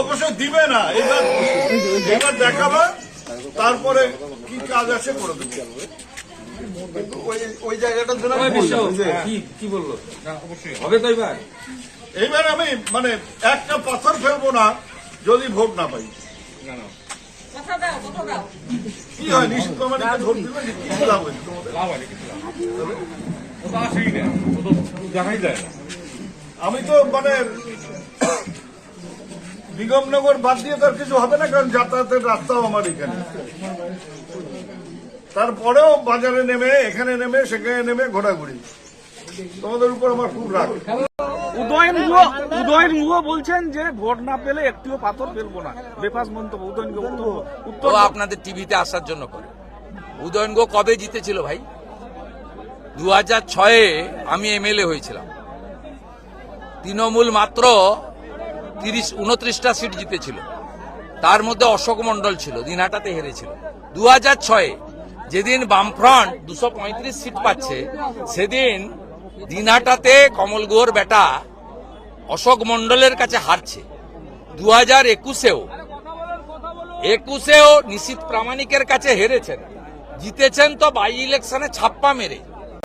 অবশ্য দিবে না। এবার এবার দেখাবে তারপরে কি কাজ আছে করে দেবে। ওই ওই জায়গাটার জন্য আমি বললাম যে কি কি বলল? হবে তো এবার। এইবার আমি মানে একটা পাথর ফেলব না যদি ভোট না পাই। কথা দাও কথা দাও কি হয় নিশ্চিত ভোট দিবে লাভ তোমাদের আমি তো মানে নিগমনগর বাদ দিয়ে তার কিছু হবে না কারণ যাতায়াতের রাস্তাও আমার এখানে। তারপরেও বাজারে নেমে এখানে নেমে সেখানে নেমে ঘোরাঘুরি। তোমাদের উপর আমার খুব রাগ। উদয়ন গুহ উদয়ন গুহ বলছেন যে ভোট না পেলে একটিও পাথর ফেলব না। বেফাস মন্তব্য উদয়ন গুহ উত্তর- উত্তর আপনাদের টিভিতে আসার জন্য করে। উদয়ন গো কবে জিতেছিল ভাই? দু হাজার ছয়ে আমি এমএলএ হয়েছিলাম। তৃণমূল মাত্র তিরিশ, উনত্রিশটা সিট জিতেছিল। তার মধ্যে অশোক মন্ডল ছিল, দিনহাটাতে হেরেছিল। দু হাজার ছয়ে যেদিন বামফ্রন্ট দুশো পঁয়ত্রিশ সিট পাচ্ছে, সেদিন দিনহাটাতে কমল গুহর বেটা অশোক মন্ডলের কাছে হারছে। দু হাজার একুশেও একুশেও নিশীত প্রামাণিকের কাছে হেরেছেন। জিতেছেন তো বাই ইলেকশনে ছাপ্পা মেরে।